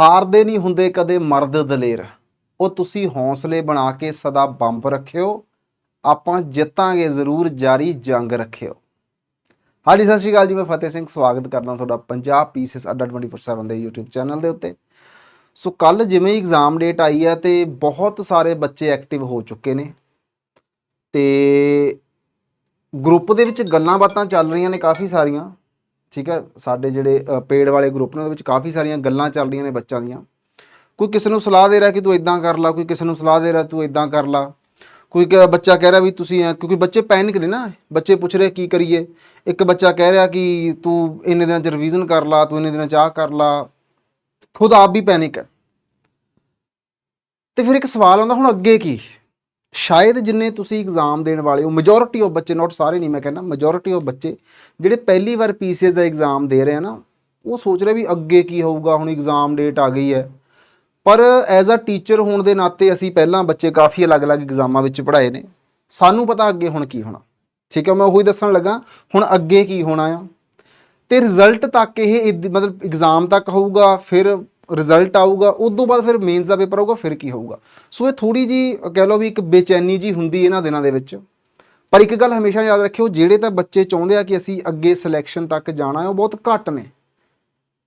ਹਾਰਦੇ ਨਹੀਂ ਹੁੰਦੇ ਕਦੇ ਮਰਦ ਦਲੇਰ। ਉਹ ਤੁਸੀਂ ਹੌਸਲੇ ਬਣਾ ਕੇ ਸਦਾ ਬੰਬ ਰੱਖਿਓ। ਆਪਾਂ ਜਿੱਤਾਂਗੇ ਜ਼ਰੂਰ, ਜਾਰੀ ਜੰਗ ਰੱਖਿਓ। ਹਾਂਜੀ, ਸਤਿ ਸ਼੍ਰੀ ਅਕਾਲ ਜੀ, ਮੈਂ ਫਤਿਹ ਸਿੰਘ। ਸਵਾਗਤ ਕਰਦਾ ਤੁਹਾਡਾ ਪੰਜਾਬ ਪੀਸਸ ਅੱਡਾ 24/7 ਦੇ YouTube ਚੈਨਲ ਦੇ ਉੱਤੇ। ਸੋ ਕੱਲ ਜਿਵੇਂ ਹੀ ਐਗਜ਼ਾਮ ਡੇਟ ਆਈ ਹੈ ਤੇ ਬਹੁਤ ਸਾਰੇ ਬੱਚੇ ਐਕਟਿਵ ਹੋ ਚੁੱਕੇ ਨੇ। ਤੇ ਗਰੁੱਪ ਦੇ ਵਿੱਚ ਗੱਲਾਂ ਬਾਤਾਂ ਚੱਲ ਰਹੀਆਂ ਨੇ ਕਾਫੀ ਸਾਰੀਆਂ। ਠੀਕ ਹੈ? ਸਾਡੇ ਜਿਹੜੇ ਪੇਡ ਵਾਲੇ ਗਰੁੱਪ ਨੇ, ਉਹਦੇ ਵਿੱਚ ਕਾਫੀ ਸਾਰੀਆਂ ਗੱਲਾਂ ਚੱਲ ਰਹੀਆਂ ਨੇ ਬੱਚਿਆਂ ਦੀਆਂ। ਕੋਈ ਕਿਸੇ ਨੂੰ ਸਲਾਹ ਦੇ ਰਿਹਾ ਕਿ ਤੂੰ ਇਦਾਂ ਕਰ ਲਾ, ਕੋਈ ਕਿਸੇ ਨੂੰ ਸਲਾਹ ਦੇ ਰਿਹਾ ਤੂੰ ਇਦਾਂ ਕਰ ਲਾ। ਕੋਈ ਕ- ਬੱਚਾ ਕਹਿ ਰਿਹਾ ਵੀ ਤੁਸੀਂ ਐਂ- ਕਿਉਂਕਿ ਬੱਚੇ ਪੈਨਿਕ ਨੇ ਨਾ, ਬੱਚੇ ਪੁੱਛ ਰਹੇ ਕੀ ਕਰੀਏ? ਇੱਕ ਬੱਚਾ ਕਹਿ ਰਿਹਾ ਕਿ ਤੂੰ ਇੰਨੇ ਦਿਨਾਂ ਚ ਰਿਵੀਜ਼ਨ ਕਰ ਲਾ, ਤੂੰ ਇੰਨੇ ਦਿਨਾਂ ਚ ਆਹ ਕਰ ਲਾ। ਖੁਦ ਆਪ ਵੀ ਪੈਨਿਕ ਹੈ। ਤੇ ਫਿਰ ਇੱਕ ਸਵਾਲ ਆਉਂਦਾ, ਹੁਣ ਅੱਗੇ ਕੀ? ਸ਼ਾਇਦ ਜਿੰਨੇ ਤੁਸੀਂ ਐਗਜ਼ਾਮ ਦੇਣ ਵਾਲੇ ਹੋ ਮੈਜੋਰਿਟੀ ਆਫ ਬੱਚੇ ਨਾਟ ਸਾਰੇ ਨਹੀਂ ਮੈਂ ਕਹਿੰਦਾ ਮੈਜੋਰਿਟੀ ਆਫ ਬੱਚੇ ਜਿਹੜੇ ਪਹਿਲੀ ਵਾਰ ਪੀਸੀਐਸ ਦਾ ਐਗਜ਼ਾਮ ਦੇ ਰਹੇ ਆ ਨਾ, ਉਹ ਸੋਚ ਰਿਹਾ ਵੀ ਅੱਗੇ ਕੀ ਹੋਊਗਾ, ਹੁਣ ਐਗਜ਼ਾਮ ਡੇਟ ਆ ਗਈ ਹੈ। ਪਰ ਐਜ਼ ਅ ਟੀਚਰ ਹੋਣ ਦੇ ਨਾਤੇ ਅਸੀਂ ਪਹਿਲਾਂ ਬੱਚੇ ਕਾਫੀ ਅਲੱਗ-ਅਲੱਗ ਐਗਜ਼ਾਮਾਂ ਵਿੱਚ ਪੜ੍ਹਾਏ ਨੇ। ਸਾਨੂੰ ਪਤਾ ਅੱਗੇ ਹੁਣ ਕੀ ਹੋਣਾ। ਠੀਕ ਹੈ, ਮੈਂ ਉਹੀ ਦੱਸਣ ਲੱਗਾ, ਹੁਣ ਅੱਗੇ ਕੀ ਹੋਣਾ ਆ। ਤੇ ਰਿਜ਼ਲਟ ਤੱਕ ਇਹ ਮਤਲਬ ਐਗਜ਼ਾਮ ਤੱਕ ਹੋਊਗਾ, ਫਿਰ ਰਿਜ਼ਲਟ ਆਊਗਾ ਉਸ ਤੋਂ ਬਾਅਦ ਫਿਰ ਮੇਨਸ ਦਾ ਪੇਪਰ ਆਊਗਾ, ਫਿਰ ਕੀ ਹੋਊਗਾ? ਸੋ ਇਹ ਥੋੜੀ ਜੀ ਕਹਿ ਲਓ ਵੀ ਇੱਕ ਬੇਚੈਨੀ ਜੀ ਹੁੰਦੀ ਇਹਨਾਂ ਦਿਨਾਂ ਦੇ ਵਿੱਚ। ਪਰ ਇੱਕ ਗੱਲ ਹਮੇਸ਼ਾ ਯਾਦ ਰੱਖਿਓ, ਜਿਹੜੇ ਤਾਂ ਬੱਚੇ ਚਾਹੁੰਦੇ ਆ ਕਿ ਅਸੀਂ ਅੱਗੇ ਸਿਲੈਕਸ਼ਨ ਤੱਕ ਜਾਣਾ ਹੈ, ਉਹ ਬਹੁਤ ਘੱਟ ਨੇ।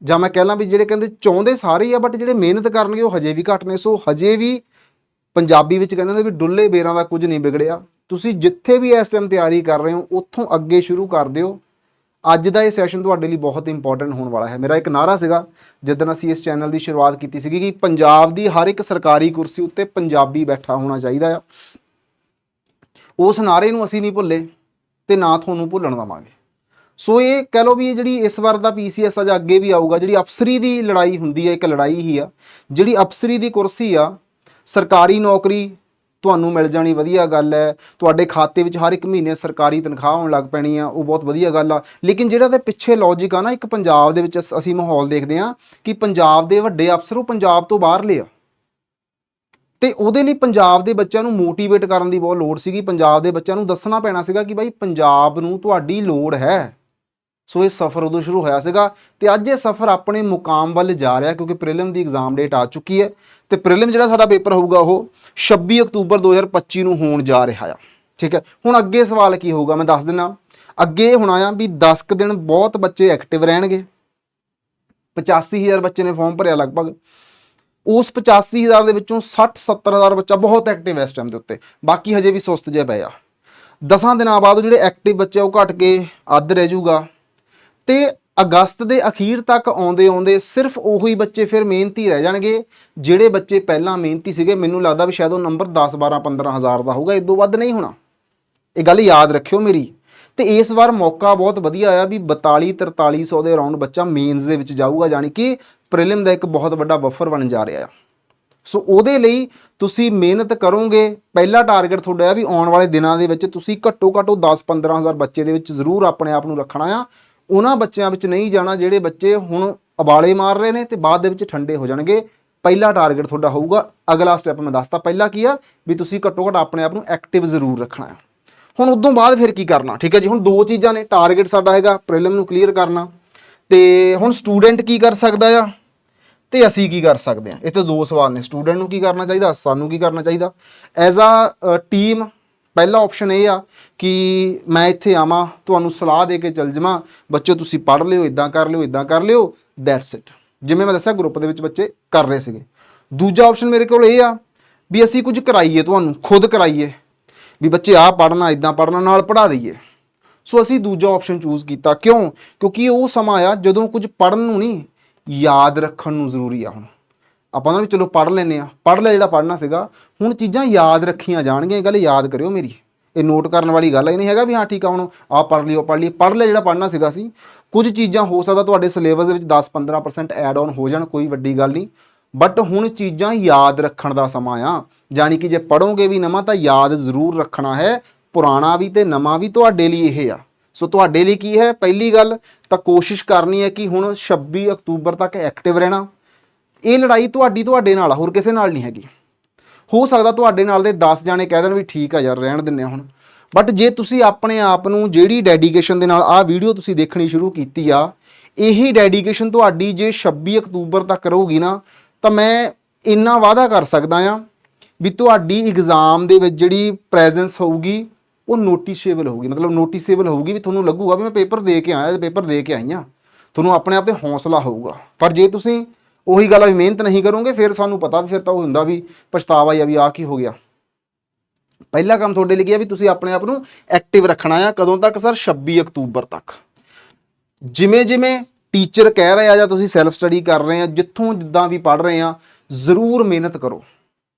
ਜਾਂ ਮੈਂ ਕਹਿ ਲਾਂ ਵੀ ਜਿਹੜੇ ਕਹਿੰਦੇ ਚਾਹੁੰਦੇ ਸਾਰੇ ਹੀ ਆ ਬਟ ਜਿਹੜੇ ਮਿਹਨਤ ਕਰਨਗੇ, ਉਹ ਹਜੇ ਵੀ ਘੱਟ ਨੇ। ਸੋ ਹਜੇ ਵੀ ਪੰਜਾਬੀ ਵਿੱਚ ਕਹਿੰਦੇ ਨੇ ਵੀ ਡੁੱਲੇ ਬੇਰਾਂ ਦਾ ਕੁਝ ਨਹੀਂ ਵਿਗੜਿਆ। ਤੁਸੀਂ ਜਿੱਥੇ ਵੀ ਇਸ ਟਾਈਮ ਤਿਆਰੀ ਕਰ ਰਹੇ ਹੋ, ਉੱਥੋਂ ਅੱਗੇ ਸ਼ੁਰੂ ਕਰ ਦਿਓ। ਅੱਜ ਦਾ ਇਹ ਸੈਸ਼ਨ ਤੁਹਾਡੇ ਲਈ ਬਹੁਤ ਇੰਪੋਰਟੈਂਟ ਹੋਣ ਵਾਲਾ ਹੈ। ਮੇਰਾ ਇੱਕ ਨਾਰਾ ਸੀਗਾ ਜਦੋਂ ਅਸੀਂ ਇਸ ਚੈਨਲ ਦੀ ਸ਼ੁਰੂਆਤ ਕੀਤੀ ਸੀਗੀ ਕਿ ਪੰਜਾਬ ਦੀ ਹਰ ਇੱਕ ਸਰਕਾਰੀ ਕੁਰਸੀ ਉੱਤੇ ਪੰਜਾਬੀ ਬੈਠਾ ਹੋਣਾ ਚਾਹੀਦਾ ਆ। ਉਸ ਨਾਰੇ ਨੂੰ ਅਸੀਂ ਨਹੀਂ ਭੁੱਲੇ ਤੇ ਨਾ ਤੁਹਾਨੂੰ ਭੁੱਲਣ ਦਵਾਂਗੇ। ਸੋ ਇਹ ਕਹਿ ਲਓ ਵੀ ਇਹ ਜਿਹੜੀ ਇਸ ਵਾਰ ਦਾ ਪੀਸੀਐਸ ਅਜ ਅੱਗੇ ਵੀ ਆਊਗਾ, ਜਿਹੜੀ ਅਫਸਰੀ ਦੀ ਲੜਾਈ ਹੁੰਦੀ ਹੈ ਇੱਕ ਲੜਾਈ ਹੀ ਆ, ਜਿਹੜੀ ਅਫਸਰੀ ਦੀ ਕੁਰਸੀ ਆ, ਸਰਕਾਰੀ ਨੌਕਰੀ ਤੁਹਾਨੂੰ ਮਿਲ ਜਾਣੀ, ਵਧੀਆ ਗੱਲ ਹੈ। ਤੁਹਾਡੇ ਖਾਤੇ ਵਿੱਚ ਹਰ ਇੱਕ ਮਹੀਨੇ ਸਰਕਾਰੀ ਤਨਖਾਹ ਆਉਣ ਲੱਗ ਪੈਣੀ ਆ, ਉਹ ਬਹੁਤ ਵਧੀਆ ਗੱਲ ਆ। ਲੇਕਿਨ ਜਿਹੜਾ ਤੇ ਪਿੱਛੇ ਲੌਜੀਕ ਆ ਨਾ, ਇੱਕ ਪੰਜਾਬ ਦੇ ਵਿੱਚ ਅਸ- ਅਸੀਂ ਮਾਹੌਲ ਦੇਖਦੇ ਆ ਕਿ ਪੰਜਾਬ ਦੇ ਵੱਡੇ ਅਫਸਰ ਉਹ ਪੰਜਾਬ ਤੋਂ ਬਾਹਰਲੇ ਆ। ਤੇ ਉਹਦੇ ਲਈ ਪੰਜਾਬ ਦੇ ਬੱਚਿਆਂ ਨੂੰ ਮੋਟੀਵੇਟ ਕਰਨ ਦੀ ਬਹੁਤ ਲੋੜ ਸੀਗੀ। ਪੰਜਾਬ ਦੇ ਬੱਚਿਆਂ ਨੂੰ ਦੱਸਣਾ ਪੈਣਾ ਸੀਗਾ ਕਿ ਭਾਈ ਪੰਜਾਬ ਨੂੰ ਤੁਹਾਡੀ ਲੋੜ ਹੈ। ਸੋ ਇਹ ਸਫ਼ਰ ਉਦੋਂ ਸ਼ੁਰੂ ਹੋਇਆ ਸੀਗਾ ਤੇ ਅੱਜ ਇਹ ਸਫ਼ਰ ਆਪਣੇ ਮੁਕਾਮ ਵੱਲ ਜਾ ਰਿਹਾ ਕਿਉਂਕਿ ਪ੍ਰੀਲਿਮ ਦੀ ਐਗਜ਼ਾਮ ਡੇਟ ਆ ਚੁੱਕੀ ਹੈ ਤੇ ਪ੍ਰੀਲਿਮ ਜਿਹੜਾ ਸਾਡਾ ਪੇਪਰ ਹੋਊਗਾ ਉਹ 26 ਅਕਤੂਬਰ 2025 ਨੂੰ ਹੋਣ ਜਾ ਰਿਹਾ ਆ, ਠੀਕ ਹੈ? ਹੁਣ ਅੱਗੇ ਸਵਾਲ ਕੀ ਹੋਊਗਾ ਮੈਂ ਦੱਸ ਦਿੰਦਾ ਅੱਗੇ ਹੋਣਾ ਆ ਵੀ 10 ਕੁ ਦਿਨ ਬਹੁਤ ਬੱਚੇ ਐਕਟਿਵ ਰਹਿਣਗੇ। 85000 ਬੱਚੇ ਨੇ ਫਾਰਮ ਭਰਿਆ ਲਗਭਗ। ਉਸ 85000 ਦੇ ਵਿੱਚੋਂ 60 70000 ਬੱਚਾ ਬਹੁਤ ਐਕਟਿਵ ਹੈ ਇਸ ਟਾਈਮ ਦੇ ਉੱਤੇ। ਬਾਕੀ ਹਜੇ ਵੀ ਸੁਸਤ ਜਿਹਾ ਪਿਆ ਦਸਾਂ ਦਿਨਾਂ ਬਾਅਦ ਉਹ ਜਿਹੜੇ ਐਕਟਿਵ ਬੱਚੇ ਆ ਉਹ ਘਟ ਕੇ ਅੱਧ ਰਹਿ ਜਾਊਗਾ। ਤੇ ਅਗਸਤ ਦੇ ਅਖੀਰ ਤੱਕ ਆਉਂਦੇ ਆਉਂਦੇ ਸਿਰਫ ਉਹੀ ਬੱਚੇ ਫਿਰ ਮਿਹਨਤੀ ਰਹਿ ਜਾਣਗੇ, ਜਿਹੜੇ ਬੱਚੇ ਪਹਿਲਾਂ ਮਿਹਨਤੀ ਸੀਗੇ, ਮੈਨੂੰ ਲੱਗਦਾ ਵੀ ਸ਼ਾਇਦ ਉਹ ਨੰਬਰ 10 12 15000 ਦਾ ਹੋਊਗਾ, ਇਦੋਂ ਵੱਧ ਨਹੀਂ ਹੋਣਾ। ਇਹ ਗੱਲ ਯਾਦ ਰੱਖਿਓ ਮੇਰੀ। ਤੇ ਇਸ ਵਾਰ ਮੌਕਾ ਬਹੁਤ ਵਧੀਆ ਆਇਆ ਵੀ 42 4300 ਦੇ ਅਰਾਊਂਡ ਬੱਚਾ ਮੇਨਸ ਦੇ ਵਿੱਚ ਜਾਊਗਾ ਯਾਨੀ ਕਿ ਪ੍ਰੀਲਿਮ ਦਾ ਇੱਕ ਬਹੁਤ ਵੱਡਾ ਬਫਰ ਬਣ ਜਾ ਰਿਹਾ ਆ। ਸੋ ਉਹਦੇ ਲਈ ਤੁਸੀਂ ਮਿਹਨਤ ਕਰੋਗੇ। ਪਹਿਲਾ ਟਾਰਗੇਟ ਤੁਹਾਡਾ ਆ ਵੀ ਆਉਣ ਵਾਲੇ ਦਿਨਾਂ ਦੇ ਵਿੱਚ ਤੁਸੀਂ ਘੱਟੋ ਘੱਟ ਉਹ 10 15000 ਬੱਚੇ ਦੇ ਵਿੱਚ ਜ਼ਰੂਰ ਆਪਣੇ ਆਪ ਨੂੰ ਰੱਖਣਾ ਆ। ਉਹਨਾਂ ਬੱਚਿਆਂ ਵਿੱਚ ਨਹੀਂ ਜਾਣਾ ਜਿਹੜੇ ਬੱਚੇ ਹੁਣ ਉਬਾਲੇ ਮਾਰ ਰਹੇ ਨੇ ਤੇ ਬਾਅਦ ਦੇ ਵਿੱਚ ਠੰਡੇ ਹੋ ਜਾਣਗੇ। ਪਹਿਲਾ ਟਾਰਗੇਟ ਤੁਹਾਡਾ ਹੋਊਗਾ। ਅਗਲਾ ਸਟੈਪ ਮੈਂ ਦੱਸਤਾ ਪਹਿਲਾ ਕੀ ਆ, ਵੀ ਤੁਸੀਂ ਘੱਟੋ ਘੱਟ ਆਪਣੇ ਆਪ ਨੂੰ ਐਕਟਿਵ ਜ਼ਰੂਰ ਰੱਖਣਾ ਆ ਹੁਣ ਉਦੋਂ ਬਾਅਦ ਫਿਰ ਕੀ ਕਰਨਾ? ਠੀਕ ਹੈ ਜੀ, ਹੁਣ ਦੋ ਚੀਜ਼ਾਂ ਨੇ। ਟਾਰਗੇਟ ਸਾਡਾ ਹੈਗਾ ਪ੍ਰੀਲਿਮ ਨੂੰ ਕਲੀਅਰ ਕਰਨਾ। ਤੇ ਹੁਣ ਸਟੂਡੈਂਟ ਕੀ ਕਰ ਸਕਦਾ ਆ? ਤੇ ਅਸੀਂ ਕੀ ਕਰ ਸਕਦੇ ਹਾਂ? ਇੱਥੇ ਦੋ ਸਵਾਲ ਨੇ। ਸਟੂਡੈਂਟ ਨੂੰ ਕੀ ਕਰਨਾ ਚਾਹੀਦਾ? ਸਾਨੂੰ ਕੀ ਕਰਨਾ ਚਾਹੀਦਾ? ਐਜ਼ ਅ ਟੀਮ ਪਹਿਲਾ ਆਪਸ਼ਨ ਇਹ ਆ ਕਿ ਮੈਂ ਇੱਥੇ ਆਵਾਂ, ਤੁਹਾਨੂੰ ਸਲਾਹ ਦੇ ਕੇ ਚੱਲ ਜਾਵਾਂ ਬੱਚੇ ਤੁਸੀਂ ਪੜ੍ਹ ਲਿਓ ਇਦਾਂ ਕਰ ਲਿਓ ਇਦਾਂ ਕਰ ਲਿਓ ਦੈਟਸ ਇਟ ਜਿਵੇਂ ਮੈਂ ਦੱਸਿਆ ਗਰੁੱਪ ਦੇ ਵਿੱਚ ਬੱਚੇ ਕਰ ਰਹੇ ਸੀਗੇ। ਦੂਜਾ ਆਪਸ਼ਨ ਮੇਰੇ ਕੋਲ ਇਹ ਆ ਵੀ ਅਸੀਂ ਕੁਝ ਕਰਾਈਏ ਤੁਹਾਨੂੰ, ਖੁਦ ਕਰਾਈਏ। ਵੀ ਬੱਚੇ ਆਹ ਪੜ੍ਹਨਾ ਇਦਾਂ ਪੜ੍ਹਨਾ, ਨਾਲ ਪੜ੍ਹਾ ਦਈਏ। ਸੋ ਅਸੀਂ ਦੂਜਾ ਆਪਸ਼ਨ ਚੂਜ਼ ਕੀਤਾ। ਕਿਉਂ? ਕਿਉਂਕਿ ਉਹ ਸਮਾਂ ਆ ਜਦੋਂ ਕੁਝ ਪੜਨ ਨੂੰ ਨਹੀਂ, ਯਾਦ ਰੱਖਣ ਨੂੰ ਜ਼ਰੂਰੀ ਆ ਹੁਣ। ਆਪਾਂ ਉਹਨਾਂ ਨੂੰ ਚਲੋ ਪੜ੍ਹ ਲੈਨੇ ਆ ਪੜ੍ਹ ਲਿਆ ਜਿਹੜਾ ਪੜ੍ਹਨਾ ਸੀਗਾ, ਹੁਣ ਚੀਜ਼ਾਂ ਯਾਦ ਰੱਖੀਆਂ ਜਾਣਗੀਆਂ, ਇਹ ਗੱਲ ਯਾਦ ਕਰਿਓ ਮੇਰੀ। ਇਹ ਨੋਟ ਕਰਨ ਵਾਲੀ ਗੱਲ ਇਹ ਨਹੀਂ ਹੈਗਾ ਵੀ ਹਾਂ ਠੀਕ ਆ, ਹੁਣ ਆ ਪੜ੍ਹ ਲਿਓ, ਪੜ੍ਹ ਲਈ ਪੜ੍ਹ ਲਿਆ ਜਿਹੜਾ ਪੜ੍ਹਨਾ ਸੀਗਾ ਸੀ, ਕੁਝ ਚੀਜ਼ਾਂ ਹੋ ਸਕਦਾ ਤੁਹਾਡੇ ਸਿਲੇਬਸ ਦੇ ਵਿੱਚ 10-15% ਐਡ ਆਨ ਹੋ ਜਾਣ, ਕੋਈ ਵੱਡੀ ਗੱਲ ਨਹੀਂ। ਬਟ ਹੁਣ ਚੀਜ਼ਾਂ ਯਾਦ ਰੱਖਣ ਦਾ ਸਮਾਂ ਆ। ਜਾਣੀ ਕਿ ਜੇ ਪੜੋਗੇ ਵੀ ਨਵਾਂ, ਤਾਂ ਯਾਦ ਜ਼ਰੂਰ ਰੱਖਣਾ ਹੈ। ਪੁਰਾਣਾ ਵੀ ਤੇ ਨਵਾਂ ਵੀ ਤੁਹਾਡੇ ਲਈ ਇਹ ਆ। ਸੋ ਤੁਹਾਡੇ ਲਈ ਕੀ ਹੈ? ਪਹਿਲੀ ਗੱਲ ਤਾਂ ਕੋਸ਼ਿਸ਼ ਕਰਨੀ ਹੈ ਕਿ ਹੁਣ 26 ਅਕਤੂਬਰ ਤੱਕ ਐਕਟਿਵ ਰਹਿਣਾ। ਇਹ ਲੜਾਈ ਤੁਹਾਡੀ ਤੁਹਾਡੇ ਨਾਲ ਆ, ਹੋਰ ਕਿਸੇ ਨਾਲ ਨਹੀਂ ਹੈਗੀ। ਹੋ ਸਕਦਾ ਤੁਹਾਡੇ ਨਾਲ ਦੇ 10 ਜਾਣੇ ਕਹਿ ਦੇਣ ਵੀ ਠੀਕ ਆ ਯਾਰ, ਰਹਿਣ ਦਿੰਨੇ ਆ ਹੁਣ। ਬਟ ਜੇ ਤੁਸੀਂ ਆਪਣੇ ਆਪ ਨੂੰ ਜਿਹੜੀ ਡੈਡੀਕੇਸ਼ਨ ਦੇ ਨਾਲ ਆਹ ਵੀਡੀਓ ਤੁਸੀਂ ਦੇਖਣੀ ਸ਼ੁਰੂ ਕੀਤੀ ਆ, ਇਹੀ ਡੈਡੀਕੇਸ਼ਨ ਤੁਹਾਡੀ ਜੇ 26 ਅਕਤੂਬਰ ਤੱਕ ਰਹੂਗੀ ਨਾ, ਤਾਂ ਮੈਂ ਇੰਨਾ ਵਾਅਦਾ ਕਰ ਸਕਦਾ ਆ ਵੀ ਤੁਹਾਡੀ ਐਗਜ਼ਾਮ ਦੇ ਵਿੱਚ ਜਿਹੜੀ ਪ੍ਰੈਜ਼ੈਂਸ ਹੋਊਗੀ, ਉਹ ਨੋਟਿਸੇਬਲ ਹੋਊਗੀ। ਮਤਲਬ ਨੋਟਿਸੇਬਲ ਹੋਊਗੀ ਵੀ ਤੁਹਾਨੂੰ ਲੱਗੂਗਾ ਵੀ ਮੈਂ ਪੇਪਰ ਦੇ ਕੇ ਆਇਆ ਪੇਪਰ ਦੇ ਕੇ ਆਈ ਆ, ਤੁਹਾਨੂੰ ਆਪਣੇ ਆਪ ਤੇ ਹੌਸਲਾ ਹੋਊਗਾ। ਪਰ ਜੇ ਤੁਸੀਂ ਉਹੀ ਗੱਲ ਆ ਵੀ ਮਿਹਨਤ ਨਹੀਂ ਕਰੋਗੇ, ਫਿਰ ਸਾਨੂੰ ਪਤਾ ਵੀ ਫਿਰ ਤਾਂ ਉਹ ਹੁੰਦਾ ਵੀ ਪਛਤਾਵਾ ਹੀ ਆ ਵੀ ਆ ਕੀ ਹੋ ਗਿਆ। ਪਹਿਲਾ ਕੰਮ ਤੁਹਾਡੇ ਲਈ ਕੀ ਆ ਵੀ ਤੁਸੀਂ ਆਪਣੇ ਆਪ ਨੂੰ ਐਕਟਿਵ ਰੱਖਣਾ ਆ, ਕਦੋਂ ਤੱਕ ਸਰ? 26 ਅਕਤੂਬਰ ਤੱਕ। ਜਿਵੇਂ ਜਿਵੇਂ ਟੀਚਰ ਕਹਿ ਰਹੇ ਆ ਜਾਂ ਤੁਸੀਂ ਸੈਲਫ ਸਟੱਡੀ ਕਰ ਰਹੇ ਆ, ਜਿੱਥੋਂ ਜਿੱਦਾਂ ਵੀ ਪੜ ਰਹੇ ਆ, ਜ਼ਰੂਰ ਮਿਹਨਤ ਕਰੋ।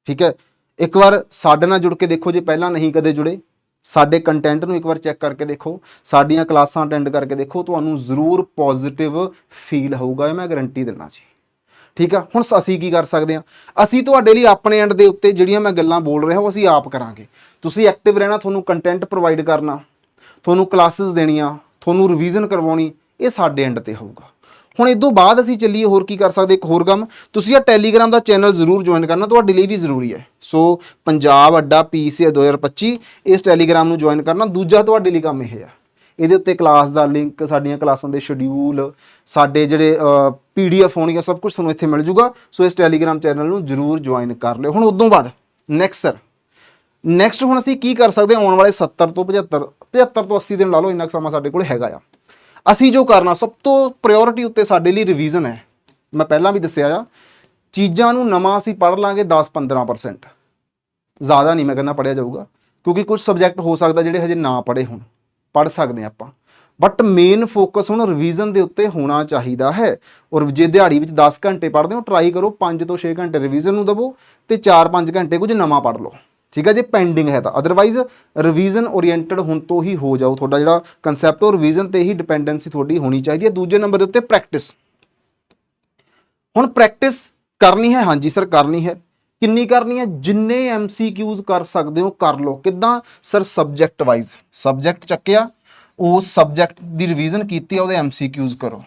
ਠੀਕ ਹੈ? ਇੱਕ ਵਾਰ ਸਾਡੇ ਨਾਲ ਜੁੜ ਕੇ ਦੇਖੋ ਜੇ ਪਹਿਲਾਂ ਨਹੀਂ ਕਦੇ ਜੁੜੇ, ਸਾਡੇ ਕੰਟੈਂਟ ਨੂੰ ਇੱਕ ਵਾਰ ਚੈੱਕ ਕਰਕੇ ਦੇਖੋ, ਸਾਡੀਆਂ ਕਲਾਸਾਂ ਅਟੈਂਡ ਕਰਕੇ ਦੇਖੋ, ਤੁਹਾਨੂੰ ਜ਼ਰੂਰ ਪੋਜ਼ਿਟਿਵ ਫੀਲ ਹੋਊਗਾ, ਇਹ ਮੈਂ ਗਾਰੰਟੀ ਦਿੰਦਾ ਜੀ। ਠੀਕ ਆ? ਹੁਣ ਅਸੀਂ ਕੀ ਕਰ ਸਕਦੇ ਆ? ਅਸੀਂ ਤੁਹਾਡੇ ਲਈ ਆਪਣੇ ਐਂਡ ਦੇ ਉੱਤੇ ਜਿਹੜੀਆਂ ਮੈਂ ਗੱਲਾਂ ਬੋਲ ਰਿਹਾ ਉਹ ਅਸੀਂ ਆਪ ਕਰਾਂਗੇ। ਤੁਸੀਂ ਐਕਟਿਵ ਰਹਿਣਾ, ਤੁਹਾਨੂੰ ਕੰਟੈਂਟ ਪ੍ਰੋਵਾਈਡ ਕਰਨਾ, ਤੁਹਾਨੂੰ ਕਲਾਸਿਸ ਦੇਣੀਆਂ, ਤੁਹਾਨੂੰ ਰਿਵੀਜ਼ਨ ਕਰਵਾਉਣੀ, ਇਹ ਸਾਡੇ ਐਂਡ ਤੇ ਹੋਊਗਾ। ਹੁਣ ਇਸ ਤੋਂ ਬਾਅਦ ਅਸੀਂ ਚੱਲੀਏ, ਹੋਰ ਕੀ ਕਰ ਸਕਦੇ? ਇੱਕ ਹੋਰ ਕੰਮ, ਤੁਸੀਂ ਇਹ ਟੈਲੀਗ੍ਰਾਮ ਦਾ ਚੈਨਲ ਜ਼ਰੂਰ ਜੁਆਇਨ ਕਰਨਾ, ਤੁਹਾਡੇ ਲਈ ਵੀ ਜ਼ਰੂਰੀ ਹੈ। ਸੋ ਪੰਜਾਬ ਅੱਡਾ ਪੀਸੀਏ 2025 ਇਸ ਟੈਲੀਗ੍ਰਾਮ ਨੂੰ ਜੁਆਇਨ ਕਰਨਾ, ਦੂਜਾ ਤੁਹਾਡੇ ਲਈ ਕੰਮ ਇਹ ਆ। ਇਹਦੇ ਉੱਤੇ ਕਲਾਸ ਦਾ ਲਿੰਕ ਸਾਡੀਆਂ ਕਲਾਸਾਂ ਦੇ ਸ਼ਡਿਊਲ ਸਾਡੇ ਜਿਹੜੇ ਪੀਡੀਐਫ ਹੋਣਗੇ ਸਭ ਕੁਝ ਤੁਹਾਨੂੰ ਇੱਥੇ ਮਿਲ ਜੂਗਾ। ਸੋ ਇਸ ਟੈਲੀਗ੍ਰਾਮ ਚੈਨਲ ਨੂੰ ਜਰੂਰ ਜੁਆਇਨ ਕਰ ਲਿਓ। ਹੁਣ ਉਦੋਂ ਬਾਅਦ ਨੈਕਸਟ ਸਰ ਨੈਕਸਟ ਹੁਣ ਅਸੀਂ ਕੀ ਕਰ ਸਕਦੇ ਆਉਣ ਵਾਲੇ 70 ਤੋਂ 75 75 ਤੋਂ 80 ਦਿਨ ਲਾ ਲਓ, ਇੰਨਾ ਕੁ ਸਮਾਂ ਸਾਡੇ ਕੋਲ ਹੈਗਾ ਆ। ਅਸੀਂ ਜੋ ਕਰਨਾ, ਸਭ ਤੋਂ ਪ੍ਰਾਇੋਰਟੀ ਉੱਤੇ ਸਾਡੇ ਲਈ ਰਿਵੀਜ਼ਨ ਹੈ। ਮੈਂ ਪਹਿਲਾਂ ਵੀ ਦੱਸਿਆ ਆ, ਚੀਜ਼ਾਂ ਨੂੰ ਨਵਾਂ ਅਸੀਂ ਪੜ੍ਹ ਲਾਂਗੇ 10-15% ਜ਼ਿਆਦਾ ਨਹੀਂ, ਮੈਂ ਕਹਿੰਦਾ ਪੜਿਆ ਜਾਊਗਾ, ਕਿਉਂਕਿ ਕੁਝ ਸਬਜੈਕਟ ਹੋ ਸਕਦਾ ਜਿਹੜੇ ਹਜੇ ਨਾ ਪੜ੍ਹੇ ਹੋਣ। ਪੜ੍ਹ ਸਕਦੇ ਹਾਂ ਆਪਾਂ। ਬਟ ਮੇਨ ਫੋਕਸ ਹੁਣ ਰਿਵੀਜ਼ਨ ਦੇ ਉੱਤੇ ਹੋਣਾ ਚਾਹੀਦਾ ਹੈ। ਔਰ ਜੇ ਦਿਹਾੜੀ ਵਿੱਚ 10 ਘੰਟੇ ਪੜ੍ਹਦੇ ਹੋ ਟਰਾਈ ਕਰੋ 5 ਤੋਂ 6 ਘੰਟੇ ਰਿਵੀਜ਼ਨ ਨੂੰ ਦਵੋ ਤੇ 4-5 ਘੰਟੇ ਕੁਝ ਨਵਾਂ ਪੜ੍ਹ ਲਓ। ਠੀਕ ਹੈ ਜੇ? ਪੈਂਡਿੰਗ ਹੈ ਤਾਂ। ਅਦਰਵਾਈਜ਼ ਰਿਵੀਜ਼ਨ ਓਰੀਐਂਟਡ ਹੁਣ ਤੋਂ ਹੀ ਹੋ ਜਾਓ। ਤੁਹਾਡਾ ਜਿਹੜਾ ਕਨਸੈਪਟ ਉਹ ਰਿਵੀਜ਼ਨ ਤੇ ਹੀ ਡਿਪੈਂਡੈਂਸੀ ਤੁਹਾਡੀ ਹੋਣੀ ਚਾਹੀਦੀ ਹੈ। ਦੂਜੇ ਨੰਬਰ ਦੇ ਉੱਤੇ ਪ੍ਰੈਕਟਿਸ ਹੁਣ ਪ੍ਰੈਕਟਿਸ ਕਰਨੀ ਹੈ, ਹਾਂਜੀ ਸਰ ਕਰਨੀ ਹੈ। ਕਿੰਨੀ ਕਰਨੀ ਹੈ? ਜਿੰਨੇ ਐਮਸੀਕਿਊਜ਼ ਕਰ ਸਕਦੇ ਹੋ, ਕਰ ਲਓ। ਕਿੱਦਾਂ? ਸਰ ਸਬਜੈਕਟ ਵਾਈਜ਼ ਸਬਜੈਕਟ ਚੱਕਿਆ ਉਹ ਸਬਜੈਕਟ ਦੀ ਰਿਵੀਜ਼ਨ ਕੀਤੀ ਆ, ਉਹਦੇ ਐਮਸੀਕਿਊਜ਼ ਕਰੋ।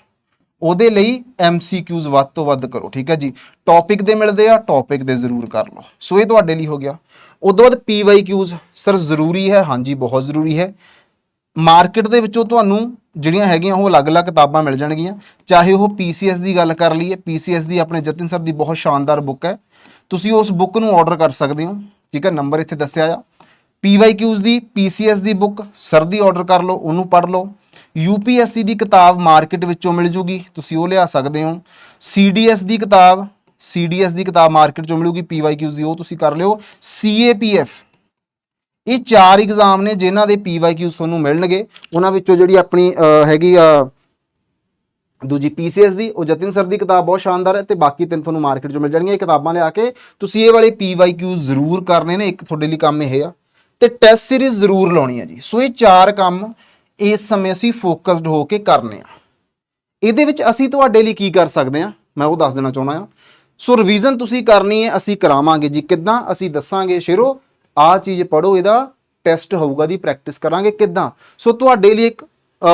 ਉਹਦੇ ਲਈ ਐਮਸੀਕਿਊਜ਼ ਵੱਧ ਤੋਂ ਵੱਧ ਕਰੋ, ਠੀਕ ਹੈ ਜੀ? ਟੌਪਿਕ ਦੇ ਮਿਲਦੇ ਆ ਟੌਪਿਕ ਦੇ ਜ਼ਰੂਰ ਕਰ ਲਓ। ਸੋ ਇਹ ਤੁਹਾਡੇ ਲਈ ਹੋ ਗਿਆ। ਉਦੋਂ ਬਾਅਦ ਪੀਵਾਈਕਿਊਜ਼ ਸਰ, ਜ਼ਰੂਰੀ ਹੈ, ਹਾਂਜੀ, ਬਹੁਤ ਜ਼ਰੂਰੀ ਹੈ। ਮਾਰਕੀਟ ਦੇ ਵਿੱਚੋਂ ਤੁਹਾਨੂੰ ਜਿਹੜੀਆਂ ਹੈਗੀਆਂ, ਉਹ ਅਲੱਗ-ਅਲੱਗ ਕਿਤਾਬਾਂ ਮਿਲ ਜਾਣਗੀਆਂ। ਚਾਹੇ ਉਹ ਪੀਸੀਐਸ ਦੀ ਗੱਲ ਕਰ ਲਈਏ ਪੀਸੀਐਸ ਦੀ ਆਪਣੇ ਜਤਿਨ ਸਰ ਦੀ ਬਹੁਤ ਸ਼ਾਨਦਾਰ ਬੁੱਕ ਹੈ। ਤੁਸੀਂ ਉਸ ਬੁੱਕ ਨੂੰ ਆਰਡਰ ਕਰ ਸਕਦੇ ਹੋ। ਠੀਕ ਹੈ ਨੰਬਰ ਇੱਥੇ ਦੱਸਿਆ ਆ। ਪੀਵਾਈਕਿਊਜ਼ ਦੀ ਪੀਸੀਐਸ ਦੀ ਬੁੱਕ ਸਰ ਦੀ ਆਰਡਰ ਕਰ ਲਓ, ਉਹਨੂੰ ਪੜ੍ਹ ਲਓ। ਯੂਪੀਐਸਸੀ ਦੀ ਕਿਤਾਬ ਮਾਰਕੀਟ ਵਿੱਚੋਂ ਮਿਲ ਜੂਗੀ, ਤੁਸੀਂ ਉਹ ਲਿਆ ਸਕਦੇ ਹੋ। ਸੀਡੀਐਸ ਦੀ ਕਿਤਾਬ ਸੀਡੀਐਸ ਦੀ ਕਿਤਾਬ ਮਾਰਕੀਟ ਚੋਂ ਮਿਲੂਗੀ ਪੀਵਾਈਕਿਊਜ਼ ਦੀ, ਉਹ ਤੁਸੀਂ ਕਰ ਲਿਓ। ਸੀਏਪੀਐਫ ਇਹ ਚਾਰ ਐਗਜ਼ਾਮ ਨੇ ਜਿਨ੍ਹਾਂ ਦੇ ਪੀਵਾਈਕਿਊਜ਼ ਤੁਹਾਨੂੰ ਮਿਲਣਗੇ। ਉਹਨਾਂ ਵਿੱਚੋਂ ਜਿਹੜੀ ਆਪਣੀ ਹੈਗੀ ਆ ਦੂਜੀ ਪੀਸੀਐਸ ਦੀ, ਉਹ ਜਤਿਨ ਸਰ ਦੀ ਕਿਤਾਬ ਬਹੁਤ ਸ਼ਾਨਦਾਰ ਹੈ ਤੇ ਬਾਕੀ ਤਿੰਨ ਤੁਹਾਨੂੰ ਮਾਰਕੀਟ 'ਚੋਂ ਮਿਲ ਜਾਣਗੀਆਂ ਇਹ ਕਿਤਾਬਾਂ ਲਿਆ ਕੇ। ਤੁਸੀਂ ਇਹ ਵਾਲੇ ਪੀਵਾਈਕਿਊ ਜ਼ਰੂਰ ਕਰਨੇ ਨੇ, ਇੱਕ ਤੁਹਾਡੇ ਲਈ ਕੰਮ ਇਹ ਆ। ਤੇ ਟੈਸਟ ਸੀਰੀਜ਼ ਜ਼ਰੂਰ ਲਾਉਣੀ ਆ ਜੀ। ਸੋ ਇਹ ਚਾਰ ਕੰਮ ਇਸ ਸਮੇਂ ਅਸੀਂ ਫੋਕਸਡ ਹੋ ਕੇ ਕਰਨੇ ਆ। ਇਹਦੇ ਵਿੱਚ ਅਸੀਂ ਤੁਹਾਡੇ ਲਈ ਕੀ ਕਰ ਸਕਦੇ ਆ? ਮੈਂ ਉਹ ਦੱਸ ਦੇਣਾ ਚਾਹੁੰਦਾ ਆ। ਸੋ ਰਿਵੀਜ਼ਨ ਤੁਸੀਂ ਕਰਨੀ ਹੈ, ਅਸੀਂ ਕਰਾਵਾਂਗੇ ਜੀ। ਕਿੱਦਾਂ? ਅਸੀਂ ਦੱਸਾਂਗੇ, ਸ਼ੇਰੋ, ਆਹ ਚੀਜ਼ ਪੜੋ ਇਹਦਾ ਟੈਸਟ ਹੋਊਗਾ ਦੀ ਪ੍ਰੈਕਟਿਸ ਕਰਾਂਗੇ ਕਿੱਦਾਂ? ਸੋ ਤੁਹਾਡੇ ਲਈ ਇੱਕ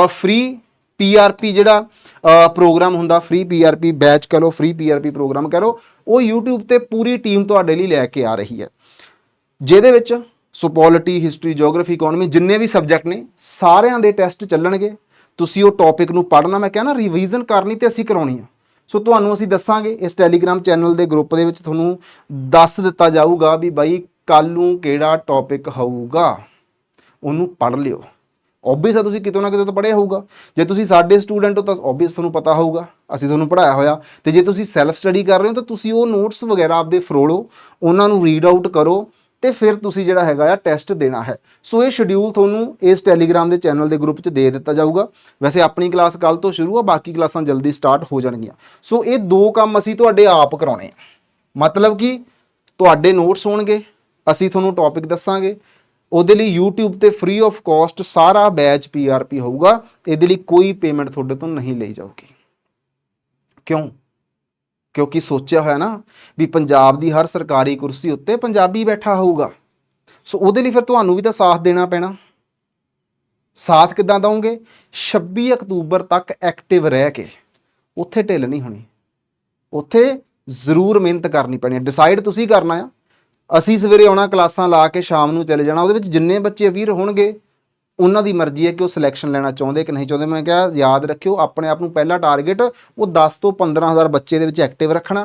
ਫ੍ਰੀ ਪੀਆਰਪੀ ਜਿਹੜਾ ਪ੍ਰੋਗਰਾਮ ਹੁੰਦਾ ਫ੍ਰੀ ਪੀਆਰਪੀ ਬੈਚ ਕਹ ਲਓ ਫ੍ਰੀ ਪੀਆਰਪੀ ਪ੍ਰੋਗਰਾਮ ਕਹ ਲਓ, ਉਹ YouTube ਤੇ ਪੂਰੀ ਟੀਮ ਤੁਹਾਡੇ ਲਈ ਲੈ ਕੇ ਆ ਰਹੀ ਹੈ। ਜਿਹਦੇ ਵਿੱਚ ਸੋਪੋਲਿਟੀ ਹਿਸਟਰੀ ਜੀਓਗ੍ਰਾਫੀ ਇਕਨੋਮੀ ਜਿੰਨੇ ਵੀ ਸਬਜੈਕਟ ਨੇ, ਸਾਰਿਆਂ ਦੇ ਟੈਸਟ ਚੱਲਣਗੇ। ਤੁਸੀਂ ਉਹ ਟੌਪਿਕ ਨੂੰ ਪੜ੍ਹਨਾ, ਮੈਂ ਕਹਿੰਦਾ ਰਿਵੀਜ਼ਨ ਕਰਨੀ ਤੇ ਅਸੀਂ ਕਰਾਉਣੀ ਆ। ਸੋ ਤੁਹਾਨੂੰ ਅਸੀਂ ਦੱਸਾਂਗੇ, ਇਸ ਟੈਲੀਗ੍ਰਾਮ ਚੈਨਲ ਦੇ ਗਰੁੱਪ ਦੇ ਵਿੱਚ ਤੁਹਾਨੂੰ ਦੱਸ ਦਿੱਤਾ ਜਾਊਗਾ ਵੀ ਬਾਈ ਕੱਲ ਨੂੰ ਕਿਹੜਾ ਟੌਪਿਕ ਹੋਊਗਾ। ਉਹਨੂੰ ਪੜ੍ਹ ਲਿਓ। ਆਬਵੀਅਸ ਆ ਤੁਸੀਂ ਕਿਤੋਂ ਨਾ ਕਿਤੋਂ ਤਾਂ ਪੜ੍ਹਿਆ ਹੋਊਗਾ। ਜੇ ਤੁਸੀਂ ਸਾਡੇ ਸਟੂਡੈਂਟ ਹੋ ਤਾਂ ਆਬਵੀਅਸ ਤੁਹਾਨੂੰ ਪਤਾ ਹੋਊਗਾ। ਅਸੀਂ ਤੁਹਾਨੂੰ ਪੜ੍ਹਾਇਆ ਹੋਇਆ। ਤੇ ਜੇ ਤੁਸੀਂ ਸੈਲਫ ਸਟੱਡੀ ਕਰ ਰਹੇ ਹੋ ਤਾਂ ਤੁਸੀਂ ਉਹ ਨੋਟਸ ਵਗੈਰਾ ਆਪਦੇ ਫਰੋਲੋ, ਉਹਨਾਂ ਨੂੰ ਰੀਡ ਆਊਟ ਕਰੋ ਤੇ ਫਿਰ ਤੁਸੀਂ ਜਿਹੜਾ ਹੈਗਾ ਆ ਟੈਸਟ ਦੇਣਾ ਹੈ। ਸੋ ਇਹ ਸ਼ਡਿਊਲ ਤੁਹਾਨੂੰ ਇਸ ਟੈਲੀਗ੍ਰਾਮ ਦੇ ਚੈਨਲ ਦੇ ਗਰੁੱਪ 'ਚ ਦੇ ਦਿੱਤਾ ਜਾਊਗਾ। ਵੈਸੇ ਆਪਣੀ ਕਲਾਸ ਕੱਲ ਤੋਂ ਸ਼ੁਰੂ ਆ, ਬਾਕੀ ਕਲਾਸਾਂ ਜਲਦੀ ਸਟਾਰਟ ਹੋ ਜਾਣਗੀਆਂ। ਸੋ ਇਹ ਦੋ ਕੰਮ ਅਸੀਂ ਤੁਹਾਡੇ ਆਪ ਕਰਾਉਣੇ। ਆ ਮਤਲਬ ਕਿ ਤੁਹਾਡੇ ਨੋਟਸ ਹੋਣਗੇ, ਅਸੀਂ ਤੁਹਾਨੂੰ ਟੌਪਿਕ ਦੱਸਾਂਗੇ। ਉਹਦੇ ਲਈ YouTube ਤੇ ਫ੍ਰੀ ਆਫ ਕਾਸਟ ਸਾਰਾ ਬੈਚ PRP ਹੋਊਗਾ, ਇਹਦੇ ਲਈ ਕੋਈ ਪੇਮੈਂਟ ਤੁਹਾਡੇ ਤੋਂ ਨਹੀਂ ਲਈ ਜਾਊਗੀ। ਕਿਉਂ? ਕਿਉਂਕਿ ਸੋਚਿਆ ਹੋਇਆ ਨਾ ਵੀ ਪੰਜਾਬ ਦੀ ਹਰ ਸਰਕਾਰੀ ਕੁਰਸੀ ਉੱਤੇ ਪੰਜਾਬੀ ਬੈਠਾ ਹੋਊਗਾ। ਸੋ ਉਹਦੇ ਲਈ ਫਿਰ ਤੁਹਾਨੂੰ ਵੀ ਤਾਂ ਸਾਥ ਦੇਣਾ ਪੈਣਾ। ਸਾਥ ਕਿੱਦਾਂ ਦਵੋਗੇ 26 ਅਕਤੂਬਰ ਤੱਕ ਐਕਟਿਵ ਰਹਿ ਕੇ। ਉੱਥੇ ਢਿੱਲ ਨਹੀਂ ਹੋਣੀ। ਉੱਥੇ ਜ਼ਰੂਰ ਮਿਹਨਤ ਕਰਨੀ ਪੈਣੀ ਹੈ। ਡਿਸਾਈਡ ਤੁਸੀਂ ਕਰਨਾ ਆ। ਅਸੀਂ ਸਵੇਰੇ ਆਉਣਾ, ਕਲਾਸਾਂ ਲਾ ਕੇ ਸ਼ਾਮ ਨੂੰ ਚਲੇ ਜਾਣਾ, ਉਹਦੇ ਵਿੱਚ ਜਿੰਨੇ ਬੱਚੇ ਅਵੀਰ ਹੋਣਗੇ, ਉਹਨਾਂ ਦੀ ਮਰਜ਼ੀ ਹੈ ਕਿ ਉਹ ਸਿਲੈਕਸ਼ਨ ਲੈਣਾ ਚਾਹੁੰਦੇ ਕਿ ਨਹੀਂ ਚਾਹੁੰਦੇ। ਮੈਂ ਕਿਹਾ ਯਾਦ ਰੱਖਿਓ, ਆਪਣੇ ਆਪ ਨੂੰ ਪਹਿਲਾ ਟਾਰਗੇਟ ਉਹ 10 ਤੋਂ 15000 ਬੱਚੇ ਦੇ ਵਿੱਚ ਐਕਟਿਵ ਰੱਖਣਾ,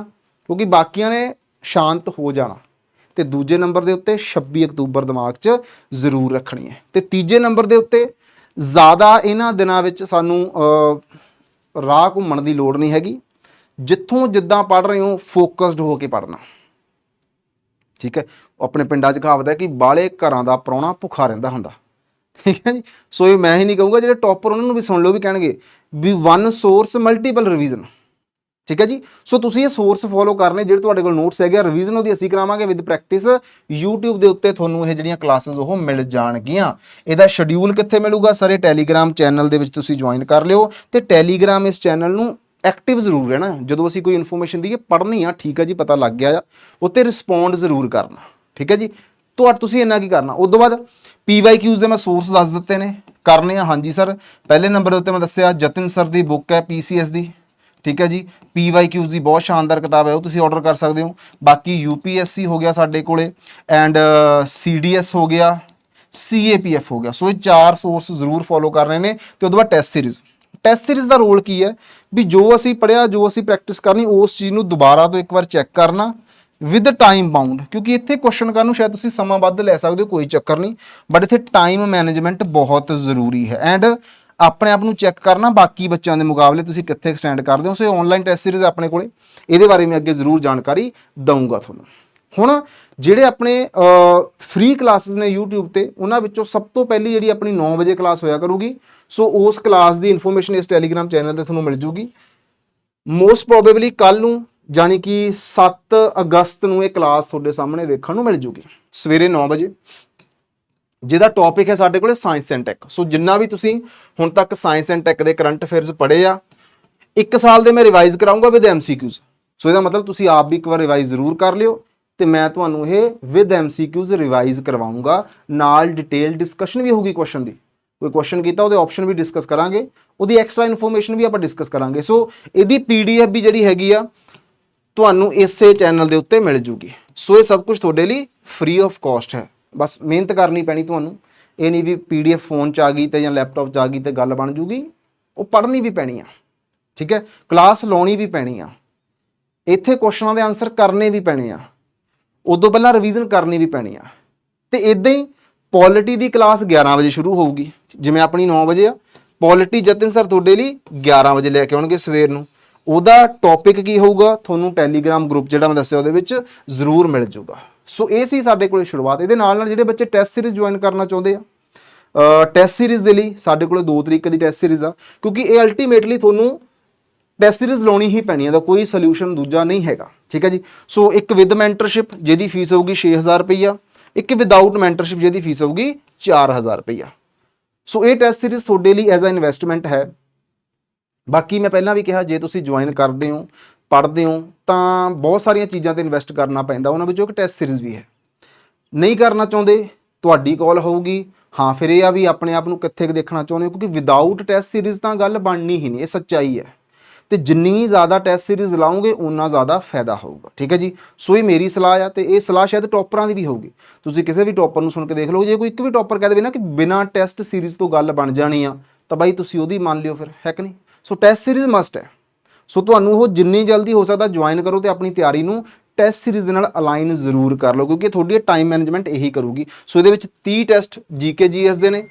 ਕਿਉਂਕਿ ਬਾਕੀਆਂ ਨੇ ਸ਼ਾਂਤ ਹੋ ਜਾਣਾ। ਤੇ ਦੂਜੇ ਨੰਬਰ ਦੇ ਉੱਤੇ 26 ਅਕਤੂਬਰ ਦਿਮਾਗ 'ਚ ਜ਼ਰੂਰ ਰੱਖਣੀ ਹੈ। ਤੇ ਤੀਜੇ ਨੰਬਰ ਦੇ ਉੱਤੇ ਜ਼ਿਆਦਾ ਇਹਨਾਂ ਦਿਨਾਂ ਵਿੱਚ ਸਾਨੂੰ ਰਾਹ ਘੁੰਮਣ ਦੀ ਲੋੜ ਨਹੀਂ ਹੈਗੀ। ਜਿੱਥੋਂ ਜਿੱਦਾਂ ਪੜ ਰਹੇ ਹੋ ਫੋਕਸਡ ਹੋ ਕੇ ਪੜਨਾ ਠੀਕ ਹੈ? ਆਪਣੇ ਪਿੰਡਾਂ 'ਚ ਕਹਾਵਤ ਹੈ ਕਿ ਬਾਲੇ ਘਰਾਂ ਦਾ ਪ੍ਰਾਹੁਣਾ ਭੁੱਖਾ ਰਹਿੰਦਾ ਹੁੰਦਾ। ਠੀਕ ਹੈ ਜੀ? ਸੋ ਇਹ ਮੈਂ ਹੀ ਨਹੀਂ ਕਹੂੰਗਾ, ਜਿਹੜੇ ਟੌਪਰ ਉਹਨਾਂ ਨੂੰ ਵੀ ਸੁਣ ਲਓ ਵੀ ਕਹਿਣਗੇ ਵੀ ਵਨ ਸੋਰਸ ਮਲਟੀਪਲ ਰਿਵੀਜ਼ਨ ਠੀਕ ਹੈ ਜੀ? ਸੋ ਤੁਸੀਂ ਇਹ ਸੋਰਸ ਫੋਲੋ ਕਰਨੇ ਜਿਹੜੇ ਤੁਹਾਡੇ ਕੋਲ ਨੋਟਸ ਹੈਗੇ ਆ ਰਿਵੀਜ਼ਨ ਉਹਦੀ ਅਸੀਂ ਕਰਾਵਾਂਗੇ ਵਿਦ ਪ੍ਰੈਕਟਿਸ YouTube ਦੇ ਉੱਤੇ ਤੁਹਾਨੂੰ ਇਹ ਜਿਹੜੀਆਂ ਕਲਾਸਿਸ ਉਹ ਮਿਲ ਜਾਣਗੀਆਂ। ਇਹਦਾ ਸ਼ਡਿਊਲ ਕਿੱਥੇ ਮਿਲੂਗਾ? ਸਾਰੇ ਟੈਲੀਗ੍ਰਾਮ ਚੈਨਲ ਦੇ ਵਿੱਚ ਤੁਸੀਂ ਜੁਆਇਨ ਕਰ ਲਿਓ ਤੇ ਟੈਲੀਗ੍ਰਾਮ ਇਸ ਚੈਨਲ ਨੂੰ ਐਕਟਿਵ ਜ਼ਰੂਰ ਰਹਿਣਾ। ਜਦੋਂ ਅਸੀਂ ਕੋਈ ਇਨਫੋਰਮੇਸ਼ਨ ਦਈਏ ਪੜ੍ਹਨੀ ਆ, ਠੀਕ ਹੈ ਜੀ, ਪਤਾ ਲੱਗ ਗਿਆ ਆ, ਉੱਤੇ ਰਿਸਪੌਂਡ ਜ਼ਰੂਰ ਕਰਨਾ, ਠੀਕ ਹੈ ਜੀ। ਤੁਹਾਡ ਤੁਸੀਂ ਇੰਨਾ ਕੀ ਕਰਨਾ? ਉਸ ਤੋਂ ਬਾਅਦ PYQs ਦੇ ਮੈਂ ਸੋਰਸ ਦੱਸ ਦਿੱਤੇ ਨੇ, ਕਰਨੇ ਆ, ਹਾਂਜੀ ਸਰ ਪਹਿਲੇ ਨੰਬਰ ਦੇ ਉੱਤੇ ਮੈਂ ਦੱਸਿਆ, ਜਤਿਨ ਸਰ ਦੀ ਬੁੱਕ ਹੈ PCS ਦੀ, ਠੀਕ ਹੈ ਜੀ। PYQs ਦੀ ਬਹੁਤ ਸ਼ਾਨਦਾਰ ਕਿਤਾਬ ਹੈ, ਉਹ ਤੁਸੀਂ ਆਰਡਰ ਕਰ ਸਕਦੇ ਹੋ। ਬਾਕੀ UPSC ਹੋ ਗਿਆ ਸਾਡੇ ਕੋਲੇ ਐਂਡ CDS ਹੋ ਗਿਆ CAPF ਹੋ ਗਿਆ। ਸੋ ਇਹ ਚਾਰ ਸੋਰਸ ਜ਼ਰੂਰ ਫੋਲੋ ਕਰਨੇ ਨੇ, ਤੇ ਉਹਦੇ ਬਾਅਦ ਟੈਸਟ ਸੀਰੀਜ਼ ਟੈਸਟ ਸੀਰੀਜ਼ ਦਾ ਰੋਲ ਕੀ ਹੈ? ਵੀ ਜੋ ਅਸੀਂ ਪੜਿਆ ਜੋ ਅਸੀਂ ਪ੍ਰੈਕਟਿਸ ਕਰਨੀ, ਉਸ ਚੀਜ਼ ਨੂੰ ਦੁਬਾਰਾ ਤੋਂ ਇੱਕ ਵਾਰ ਚੈੱਕ ਕਰਨਾ ਵਿਦ ਟਾਈਮ ਬਾਉਂਡ ਕਿਉਂਕਿ ਇੱਥੇ ਕੁਐਸਚਨ ਕਰਨ ਨੂੰ ਸ਼ਾਇਦ ਤੁਸੀਂ ਸਮਾਂ ਵੱਧ ਲੈ ਸਕਦੇ ਹੋ, ਕੋਈ ਚੱਕਰ ਨਹੀਂ ਬਟ ਇੱਥੇ ਟਾਈਮ ਮੈਨੇਜਮੈਂਟ ਬਹੁਤ ਜ਼ਰੂਰੀ ਹੈ ਐਂਡ ਆਪਣੇ ਆਪ ਨੂੰ ਚੈੱਕ ਕਰਨਾ, ਬਾਕੀ ਬੱਚਿਆਂ ਦੇ ਮੁਕਾਬਲੇ ਤੁਸੀਂ ਕਿੱਥੇ ਐਕਸਟੈਂਡ ਕਰਦੇ ਹੋ, ਸੋ ਆਨਲਾਈਨ ਟੈਸਟ ਸੀਰੀਜ਼ ਆਪਣੇ ਕੋਲੇ, ਇਹਦੇ ਬਾਰੇ ਮੈਂ ਅੱਗੇ ਜ਼ਰੂਰ ਜਾਣਕਾਰੀ ਦਊਂਗਾ ਤੁਹਾਨੂੰ। ਹੁਣ ਜਿਹੜੇ ਆਪਣੇ ਫ੍ਰੀ ਕਲਾਸਿਸ ਨੇ YouTube ਤੇ, ਉਹਨਾਂ ਵਿੱਚੋਂ ਸਭ ਤੋਂ ਪਹਿਲੀ ਜਿਹੜੀ ਆਪਣੀ 9 ਵਜੇ ਕਲਾਸ ਹੋਇਆ ਕਰੂਗੀ। ਸੋ ਉਸ ਕਲਾਸ ਦੀ ਇਨਫੋਰਮੇਸ਼ਨ ਇਸ ਟੈਲੀਗ੍ਰਾਮ ਚੈਨਲ ਤੇ ਤੁਹਾਨੂੰ ਮਿਲ ਜੂਗੀ। ਮੋਸਟ ਪ੍ਰੋਬੇਬਲੀ ਕੱਲ ਨੂੰ, ਯਾਨੀ ਕਿ 7 ਅਗਸਤ ਨੂੰ ਇਹ ਕਲਾਸ ਤੁਹਾਡੇ ਸਾਹਮਣੇ ਵੇਖਣ ਨੂੰ ਮਿਲ ਜੂਗੀ। ਸਵੇਰੇ 9 ਵਜੇ। ਜਿਹਦਾ ਟੌਪਿਕ ਹੈ ਸਾਡੇ ਕੋਲੇ ਸਾਇੰਸ ਐਂਡ ਟੈਕ ਸੋ ਜਿੰਨਾ ਵੀ ਤੁਸੀਂ ਹੁਣ ਤੱਕ ਸਾਇੰਸ ਐਂਡ ਟੈਕ ਦੇ ਕਰੰਟ ਅਫੇਅਰਸ ਪੜ੍ਹੇ ਆ, ਇੱਕ ਸਾਲ ਦੇ ਮੈਂ ਰਿਵਾਈਜ਼ ਕਰਾਉਂਗਾ ਵਿਦ ਐਮਸੀਕਿਊਜ਼ ਸੋ ਇਹਦਾ ਮਤਲਬ ਤੁਸੀਂ ਆਪ ਵੀ ਇੱਕ ਵਾਰ ਰਿਵਾਈਜ਼ ਜ਼ਰੂਰ ਕਰ ਲਿਓ। ਤੇ ਮੈਂ ਤੁਹਾਨੂੰ ਇਹ ਵਿਦ ਐਮਸੀਕਿਊਜ਼ ਰਿਵਾਈਜ਼ ਕਰਵਾਉਂਗਾ। ਨਾਲ ਡਿਟੇਲ ਡਿਸਕਸ਼ਨ ਵੀ ਹੋਊਗੀ ਕੁਐਸਚਨ ਦੀ। ਕੋਈ ਕੁਐਸਚਨ ਕੀਤਾ, ਉਹਦੇ ਆਪਸ਼ਨ ਵੀ ਡਿਸਕਸ ਕਰਾਂਗੇ। ਉਹਦੀ ਐਕਸਟਰਾ ਇਨਫੋਰਮੇਸ਼ਨ ਵੀ ਆਪਾਂ ਡਿਸਕਸ ਕਰਾਂਗੇ। ਸੋ ਇਹਦੀ ਪੀਡੀਐਫ ਵੀ ਜਿਹੜੀ ਹੈਗੀ ਆ, ਤੁਹਾਨੂੰ ਇਸੇ ਚੈਨਲ ਦੇ ਉੱਤੇ ਮਿਲ ਜੂਗੀ। ਸੋ ਇਹ ਸਭ ਕੁਝ ਤੁਹਾਡੇ ਲਈ ਫ੍ਰੀ ਆਫ ਕਾਸਟ ਹੈ। ਬਸ ਮਿਹਨਤ ਕਰਨੀ ਪੈਣੀ ਤੁਹਾਨੂੰ। ਇਹ ਨਹੀਂ ਵੀ ਪੀਡੀਐਫ ਫੋਨ 'ਚ ਆ ਗਈ ਤੇ ਜਾਂ ਲੈਪਟਾਪ 'ਚ ਆ ਗਈ ਤੇ ਗੱਲ ਬਣ ਜੂਗੀ। ਉਹ ਪੜ੍ਹਨੀ ਵੀ ਪੈਣੀ ਆ। ਠੀਕ ਹੈ? ਕਲਾਸ ਲਾਉਣੀ ਵੀ ਪੈਣੀ ਆ। ਇੱਥੇ ਕੁਐਸਚਨਾਂ ਦੇ ਆਨਸਰ ਕਰਨੇ ਵੀ ਪੈਣੇ ਆ। ਉਦੋਂ ਪਹਿਲਾਂ ਰਿਵੀਜ਼ਨ ਕਰਨੀ ਵੀ ਪੈਣੀ ਆ। ਤੇ ਇਦਾਂ ਹੀ ਪੋਲਿਟੀ ਦੀ ਕਲਾਸ 11 ਵਜੇ ਸ਼ੁਰੂ ਹੋਊਗੀ। ਜਿਵੇਂ ਆਪਣੀ 9 ਵਜੇ ਆ ਪੋਲਿਟੀ ਜਤਨ ਸਰ ਤੁਹਾਡੇ ਲਈ 11 ਵਜੇ ਲੈ ਕੇ ਆਉਣਗੇ ਸਵੇਰ ਨੂੰ। ਉਹਦਾ ਟੌਪਿਕ ਕੀ ਹੋਊਗਾ, ਤੁਹਾਨੂੰ ਟੈਲੀਗ੍ਰਾਮ ਗਰੁੱਪ ਜਿਹੜਾ ਮੈਂ ਦੱਸਿਆ ਉਹਦੇ ਵਿੱਚ ਜ਼ਰੂਰ ਮਿਲ ਜਾਊਗਾ। ਸੋ ਇਹ ਸੀ ਸਾਡੇ ਕੋਲੇ ਸ਼ੁਰੂਆਤ। ਇਹਦੇ ਨਾਲ ਨਾਲ ਜਿਹੜੇ ਬੱਚੇ ਟੈਸਟ ਸੀਰੀਜ਼ ਜੁਆਇਨ ਕਰਨਾ ਚਾਹੁੰਦੇ ਆ ਟੈਸਟ ਸੀਰੀਜ਼ ਦੇ ਲਈ ਸਾਡੇ ਕੋਲੇ ਦੋ ਤਰੀਕੇ ਦੀ ਟੈਸਟ ਸੀਰੀਜ਼ ਆ, ਕਿਉਂਕਿ ਇਹ ਅਲਟੀਮੇਟਲੀ ਤੁਹਾਨੂੰ ਟੈਸਟ ਸੀਰੀਜ਼ ਲਾਉਣੀ ਹੀ ਪੈਣੀ ਹੈ ਦਾ ਕੋਈ ਸੋਲੂਸ਼ਨ ਦੂਜਾ ਨਹੀਂ ਹੈਗਾ, ਠੀਕ ਹੈ ਜੀ? ਸੋ ਇੱਕ ਵਿਦ ਮੈਂਟਰਸ਼ਿਪ ਜਿਹਦੀ ਫੀਸ ਹੋਊਗੀ 6000 ਰੁਪਈਆ, ਇੱਕ ਵਿਦਆਊਟ ਮੈਂਟਰਸ਼ਿਪ ਜਿਹਦੀ ਫੀਸ ਹੋਊਗੀ 4000 ਰੁਪਈਆ। ਸੋ ਇਹ ਟੈਸਟ ਸੀਰੀਜ਼ ਤੁਹਾਡੇ ਲਈ ਐਜ਼ ਅ ਇਨਵੈਸਟਮੈਂਟ ਹੈ। ਬਾਕੀ ਮੈਂ ਪਹਿਲਾਂ ਵੀ ਕਿਹਾ, ਜੇ ਤੁਸੀਂ ਜੁਆਇਨ ਕਰਦੇ ਹੋ, ਪੜ੍ਹਦੇ ਹੋ, ਤਾਂ ਬਹੁਤ ਸਾਰੀਆਂ ਚੀਜ਼ਾਂ ਤੇ ਇਨਵੈਸਟ ਕਰਨਾ ਪੈਂਦਾ, ਉਹਨਾਂ ਵਿੱਚੋਂ ਇੱਕ ਟੈਸਟ ਸੀਰੀਜ਼ ਵੀ ਹੈ। ਨਹੀਂ ਕਰਨਾ ਚਾਹੁੰਦੇ, ਤੁਹਾਡੀ ਕਾਲ ਹੋਊਗੀ, ਹਾਂ, ਫਿਰ ਇਹ ਆ ਵੀ ਆਪਣੇ ਆਪ ਨੂੰ ਕਿੱਥੇ ਕੁ ਦੇਖਣਾ ਚਾਹੁੰਦੇ ਹੋ, ਕਿਉਂਕਿ ਵਿਦਆਊਟ ਟੈਸਟ ਸੀਰੀਜ਼ ਤਾਂ ਗੱਲ ਬਣਨੀ ਹੀ ਨਹੀਂ, ਇਹ ਸੱਚਾਈ ਹੈ। ਤੇ ਜਿੰਨੀ ਜ਼ਿਆਦਾ ਟੈਸਟ ਸੀਰੀਜ਼ ਲਾਉਂਗੇ ਉਨਾ ਜ਼ਿਆਦਾ ਫਾਇਦਾ ਹੋਊਗਾ। ਠੀਕ ਹੈ ਜੀ? ਸੋ ਇਹ ਮੇਰੀ ਸਲਾਹ ਆ ਤੇ ਇਹ ਸਲਾਹ ਸ਼ਾਇਦ ਟੌਪਰਾਂ ਦੀ ਵੀ ਹੋਊਗੀ। ਤੁਸੀਂ ਕਿਸੇ ਵੀ ਟੌਪਰ ਨੂੰ ਸੁਣ ਕੇ ਦੇਖ ਲਓ। ਜੇ ਕੋਈ ਇੱਕ ਵੀ ਟੌਪਰ ਕਹਿ ਦੇਵੇ ਨਾ ਕਿ ਬਿਨਾਂ ਟੈਸਟ ਸੀਰੀਜ਼ ਤੋਂ ਗੱਲ ਬਣ ਜਾਣੀ ਆ, ਤਾਂ ਬਾਈ ਤੁਸੀਂ ਉਹਦੀ ਮੰਨ ਲਿਓ ਫਿਰ, ਹੈ ਕਿ ਨਹੀਂ? ਸੋ ਟੈਸਟ ਸੀਰੀਜ਼ ਮਸਟ ਹੈ। ਸੋ ਤੁਹਾਨੂੰ ਉਹ ਜਿੰਨੀ ਜਲਦੀ ਹੋ ਸਕਦਾ ਜੁਆਇਨ ਕਰੋ ਤੇ ਆਪਣੀ ਤਿਆਰੀ ਨੂੰ ਟੈਸਟ ਸੀਰੀਜ਼ ਦੇ ਨਾਲ ਅਲਾਈਨ ਜ਼ਰੂਰ ਕਰ ਲਓ, ਕਿਉਂਕਿ ਤੁਹਾਡੀ ਟਾਈਮ ਮੈਨੇਜਮੈਂਟ ਇਹੀ ਕਰੂਗੀ। ਸੋ ਇਹਦੇ ਵਿੱਚ 30 ਟੈਸਟ ਜੀਕੇ ਜੀਐਸ ਦੇ ਨੇ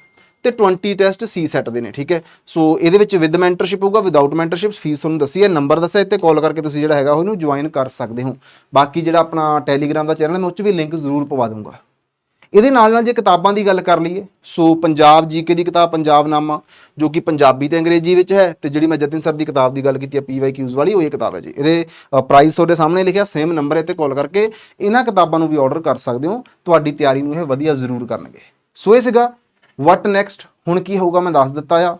ਤੇ 20 ਟੈਸਟ ਸੀ ਸੈਟ ਦੇ ਨੇ, ਠੀਕ ਹੈ? ਸੋ ਇਹਦੇ ਵਿੱਚ ਵਿਦ ਮੈਂਟਰਸ਼ਿਪ ਹੋਊਗਾ ਵਿਦਆਊਟ ਮੈਂਟਰਸ਼ਿਪ ਫੀਸ ਤੁਹਾਨੂੰ ਦੱਸੀ ਹੈ ਨੰਬਰ ਦੱਸਿਆ ਇੱਥੇ ਕਾਲ ਕਰਕੇ ਤੁਸੀਂ ਜਿਹੜਾ ਹੈਗਾ ਉਹਨੂੰ ਜੁਆਇਨ ਕਰ ਸਕਦੇ ਹੋ। ਬਾਕੀ ਜਿਹੜਾ ਆਪਣਾ ਟੈਲੀਗ੍ਰਾਮ ਦਾ ਚੈਨਲ ਹੈ, ਮੈਂ ਉਸ 'ਚ ਵੀ ਲਿੰਕ ਜ਼ਰੂਰ ਪਵਾ ਦੂੰਗਾ ਇਹਦੇ ਨਾਲ ਨਾਲ ਜੇ ਕਿਤਾਬਾਂ ਦੀ ਗੱਲ ਕਰ ਲਈਏ ਸੋ ਪੰਜਾਬ ਜੀਕੇ ਦੀ ਕਿਤਾਬ ਪੰਜਾਬ ਨਾਮਾ ਜੋ ਕਿ ਪੰਜਾਬੀ ਤੇ ਅੰਗਰੇਜ਼ੀ ਵਿੱਚ ਹੈ, ਤੇ ਜਿਹੜੀ ਮੈਂ ਜਤਿਨ ਸਰ ਦੀ ਕਿਤਾਬ ਦੀ ਗੱਲ ਕੀਤੀ ਹੈ ਪੀਵਾਈਕਿਊਜ਼ ਵਾਲੀ, ਉਹ ਇਹ ਕਿਤਾਬ ਹੈ ਜੀ। ਇਹਦੇ ਪ੍ਰਾਈਸ ਤੁਹਾਡੇ ਸਾਹਮਣੇ ਲਿਖਿਆ ਸੇਮ ਨੰਬਰ ਹੈ ਤੇ ਕਾਲ ਕਰਕੇ ਇਹਨਾਂ ਕਿਤਾਬਾਂ ਨੂੰ ਵੀ ਆਰਡਰ ਕਰ ਸਕਦੇ ਹੋ। ਤੁਹਾਡੀ ਤਿਆਰੀ ਨੂੰ ਇਹ ਵਧੀਆ ਜ਼ਰੂਰ ਕਰਨਗੇ। ਸੋ ਇਹ ਸੀਗਾ ਵਟ ਨੈਕਸਟ ਹੁਣ ਕੀ ਹੋਊਗਾ ਮੈਂ ਦੱਸ ਦਿੱਤਾ ਆ।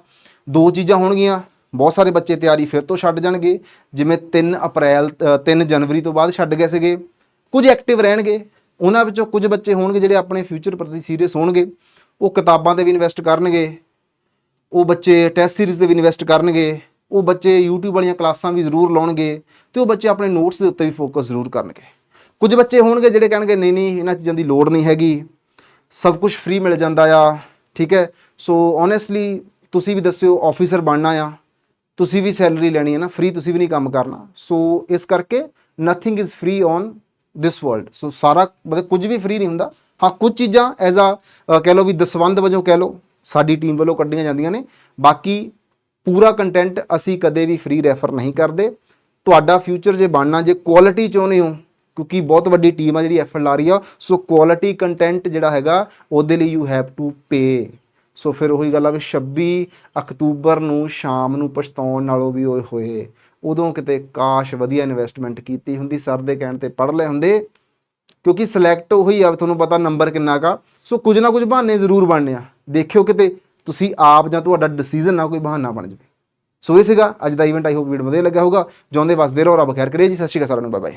ਦੋ ਚੀਜ਼ਾਂ ਹੋਣਗੀਆਂ, ਬਹੁਤ ਸਾਰੇ ਬੱਚੇ ਤਿਆਰੀ ਫਿਰ ਤੋਂ ਛੱਡ ਜਾਣਗੇ। ਜਿਵੇਂ 3 ਅਪ੍ਰੈਲ 3 ਜਨਵਰੀ ਤੋਂ ਬਾਅਦ ਛੱਡ ਗਏ ਸੀਗੇ। ਕੁਝ ਐਕਟਿਵ ਰਹਿਣਗੇ, ਉਹਨਾਂ ਵਿੱਚੋਂ ਕੁਝ ਬੱਚੇ ਹੋਣਗੇ ਜਿਹੜੇ ਆਪਣੇ ਫਿਊਚਰ ਪ੍ਰਤੀ ਸੀਰੀਅਸ ਹੋਣਗੇ। ਉਹ ਕਿਤਾਬਾਂ ਤੇ ਵੀ ਇਨਵੈਸਟ ਕਰਨਗੇ। ਉਹ ਬੱਚੇ ਟੈਸਟ ਸੀਰੀਜ਼ ਤੇ ਵੀ ਇਨਵੈਸਟ ਕਰਨਗੇ। ਉਹ ਬੱਚੇ YouTube ਵਾਲੀਆਂ ਕਲਾਸਾਂ ਵੀ ਜ਼ਰੂਰ ਲਾਉਣਗੇ ਤੇ ਉਹ ਬੱਚੇ ਆਪਣੇ ਨੋਟਸ ਦੇ ਉੱਤੇ ਵੀ ਫੋਕਸ ਜ਼ਰੂਰ ਕਰਨਗੇ। ਕੁਝ ਬੱਚੇ ਹੋਣਗੇ ਜਿਹੜੇ ਕਹਿਣਗੇ, ਨਹੀਂ ਨਹੀਂ, ਇਹਨਾਂ ਚੀਜ਼ਾਂ ਦੀ ਲੋੜ ਨਹੀਂ ਹੈਗੀ। ਸਭ ਕੁਝ ਫ੍ਰੀ ਮਿਲ ਜਾਂਦਾ ਆ। ਠੀਕ ਹੈ? ਸੋ ਓਨੈਸਟਲੀ ਤੁਸੀਂ ਵੀ ਦੱਸਿਓ ਆਫੀਸਰ ਬਣਨਾ ਆ। ਤੁਸੀਂ ਵੀ ਸੈਲਰੀ ਲੈਣੀ ਹੈ ਨਾ ਫ੍ਰੀ ਤੁਸੀਂ ਵੀ ਨਹੀਂ ਕੰਮ ਕਰਨਾ। ਸੋ ਇਸ ਕਰਕੇ nothing is free on this world so ਸਾਰਾ, ਮਤਲਬ ਕੁਝ ਵੀ ਫ੍ਰੀ ਨਹੀਂ ਹੁੰਦਾ। ਹਾਂ, ਕੁਝ ਚੀਜ਼ਾਂ ਐਜ਼ ਆ ਕਹਿ ਲਓ ਵੀ ਦਸਵੰਦ ਵਜੋਂ ਕਹਿ ਲਓ, ਸਾਡੀ ਟੀਮ ਵੱਲੋਂ ਕੱਢੀਆਂ ਜਾਂਦੀਆਂ ਨੇ। ਬਾਕੀ ਪੂਰਾ ਕੰਟੈਂਟ ਅਸੀਂ ਕਦੇ ਵੀ ਫ੍ਰੀ ਰੈਫਰ ਨਹੀਂ ਕਰਦੇ। ਤੁਹਾਡਾ ਫਿਊਚਰ ਜੇ ਬਣਨਾ, ਜੇ ਕੁਆਲਿਟੀ ਚਾਹੁੰਦੇ ਹੋ ਕਿਉਂਕਿ ਬਹੁਤ ਵੱਡੀ ਟੀਮ ਆ ਜਿਹੜੀ ਐਫਰਟ ਲਾ ਰਹੀ ਆ। ਸੋ ਕੁਆਲਿਟੀ ਕੰਟੈਂਟ ਜਿਹੜਾ ਹੈਗਾ, ਉਹਦੇ ਲਈ you have to pay so ਫਿਰ ਉਹੀ ਗੱਲ ਆ ਵੀ 26 ਅਕਤੂਬਰ ਨੂੰ ਸ਼ਾਮ ਨੂੰ ਪਛਤਾਉਣ ਨਾਲੋਂ ਵੀ ਓਏ ਹੋਏ। ਉਦੋਂ ਕਿਤੇ ਕਾਸ਼ ਵਧੀਆ ਇਨਵੈਸਟਮੈਂਟ ਕੀਤੀ ਹੁੰਦੀ ਸਰ ਦੇ ਕਹਿਣ ਤੇ ਪੜ੍ਹ ਲਏ ਹੁੰਦੇ। ਕਿਉਂਕਿ ਸਿਲੈਕਟ ਉਹੀ ਆ, ਤੁਹਾਨੂੰ ਪਤਾ ਨੰਬਰ ਕਿੰਨਾ ਕਾ ਸੋ ਕੁਝ ਨਾ ਕੁਝ ਬਹਾਨੇ ਜ਼ਰੂਰ ਬਣਨੇ ਆ। ਦੇਖਿਓ ਕਿਤੇ ਤੁਸੀਂ ਆਪ ਜਾਂ ਤੁਹਾਡਾ ਡਿਸੀਜਨ ਨਾ ਕੋਈ ਬਹਾਨਾ ਬਣ ਜਾਵੇ। ਸੋ ਇਹ ਸੀਗਾ ਅੱਜ ਦਾ ਇਵੈਂਟ ਆਈ ਹੋਪ ਵੀਡੀਓ ਵਧੀਆ ਲੱਗਾ ਹੋਊਗਾ। ਜਿਉਂਦੇ, ਵਸਦੇ ਰਹੋ, ਰੱਬ ਖੈਰ ਕਰੇ ਜੀ। ਸਤਿ ਸ਼੍ਰੀ ਅਕਾਲ ਸਾਰਿਆਂ ਨੂੰ ਬਾਏ ਬਾਏ